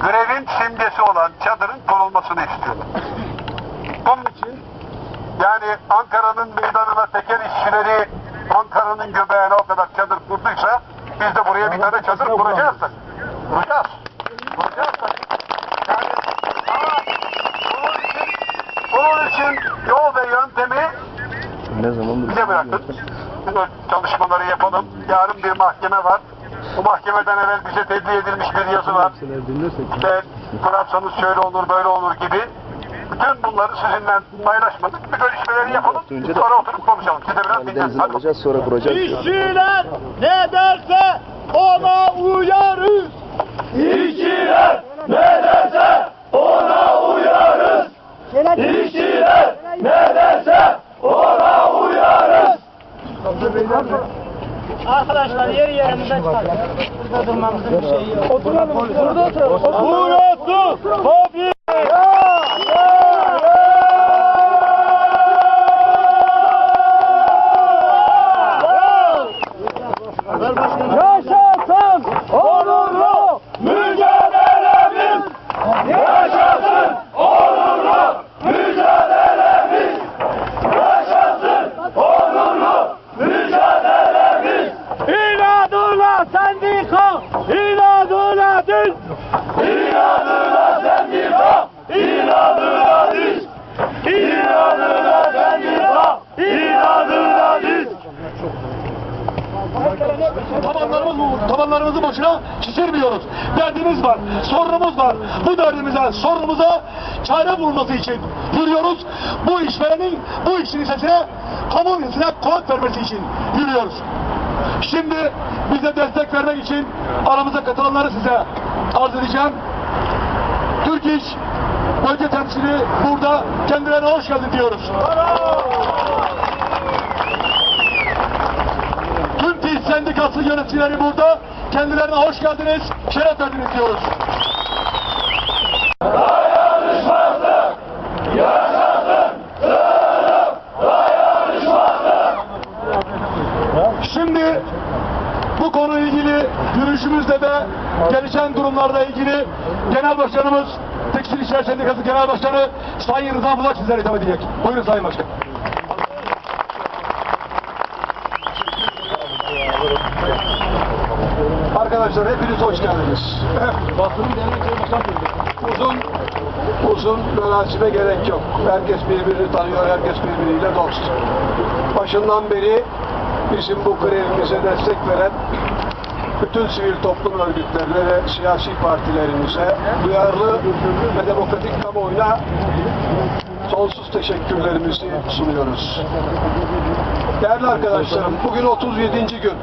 grevin simgesi olan çadırın korunmasını istiyor. Bunun için yani Ankara'nın meydanına teker işçileri Ankara'nın göbeğine o kadar çadır kurduysa biz de buraya bir tane çadır kuracağız da. Kuracağız. Kuracağız da. Yani ama bunun için, bunun için yol ve yöntemi Ne zamandır? bize bırakın. Çalışmaları yapalım. Yarın bir mahkeme var. Bu mahkemeden evvel bize tebliğ edilmiş bir yazı var. İşte kurarsanız şöyle olur böyle olur gibi. Bütün bunları sizinle paylaşmadık. Bir görüşmeleri yapalım. Önce Sonra oturup konuşalım. Siz de biraz Hadi. alacağız sonra kuracağız. İşçiler ne derse ona uyarız. İşçiler ne derse ona uyarız. İşçiler ne derse ona uyarız. Arkadaşlar yeri yerimizden çıkar. Burada durmamızın bir şeyi yok. Oturalım. Burada oturalım. Burası fabrika. Sendika, inadına diz! İnadına sendika, inadına diz! İnadına sendika, inadına diz! Tabanlarımız, tabanlarımızı boşuna şişirmiyoruz. Derdimiz var, sorunumuz var. Bu derdimize, sorunumuza çare bulması için yürüyoruz. Bu işverenin bu işin sesine, kamu kulak vermesi için yürüyoruz. Şimdi bize destek vermek için aramıza katılanları size arz edeceğim. Türk İş bölge temsili burada kendilerine hoş geldin diyoruz. Tüm TİS Sendikası yöneticileri burada. Kendilerine hoş geldiniz, şeref verdiniz diyoruz. Şimdi bu konuyla ilgili yürüyüşümüzde de gelişen durumlarla ilgili Genel Başkanımız Tekstil İşler Sendikası Genel Başkanı Sayın Rıza Bulak sizlere hitap edecek. Buyurun Sayın Başkan. Arkadaşlar hepiniz hoş geldiniz. uzun uzun münasibe gerek yok. Herkes birbirini tanıyor, herkes birbiriyle dost. Başından beri bizim bu grevimize destek veren bütün sivil toplum örgütlerine ve siyasi partilerimize duyarlı ve demokratik kamuoyuna sonsuz teşekkürlerimizi sunuyoruz. Değerli arkadaşlarım, bugün 37. gün.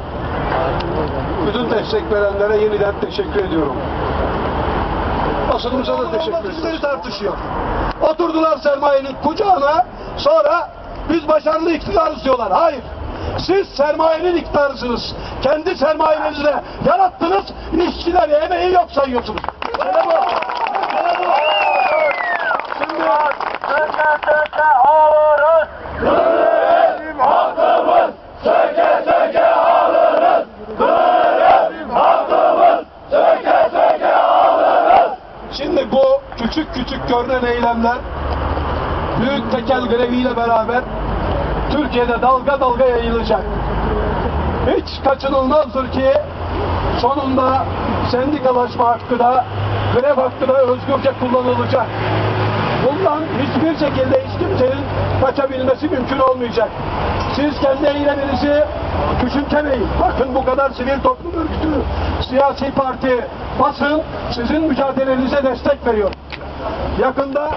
Bütün destek verenlere yeniden teşekkür ediyorum. Basınımıza da teşekkür ediyoruz. tartışıyor. Oturdular sermayenin kucağına sonra biz başarılı iktidarız diyorlar. Hayır. Siz sermayenin iktidarısınız. Kendi sermayenizle yarattınız, işçileri emeği yok sayıyorsunuz. Mesele bu. Mesele bu. Şimdi söke alırız. Bizim hakkımız söke söke alırız. Bizim hakkımız söke söke alırız. Şimdi bu küçük küçük görünen eylemler büyük tekel greviyle beraber Türkiye'de dalga dalga yayılacak. Hiç kaçınılmazdır ki sonunda sendikalaşma hakkı da grev hakkı da özgürce kullanılacak. Bundan hiçbir şekilde hiç kimsenin kaçabilmesi mümkün olmayacak. Siz kendi eyleminizi küçümsemeyin. Bakın bu kadar sivil toplum örgütü, siyasi parti, basın sizin mücadelenize destek veriyor. Yakında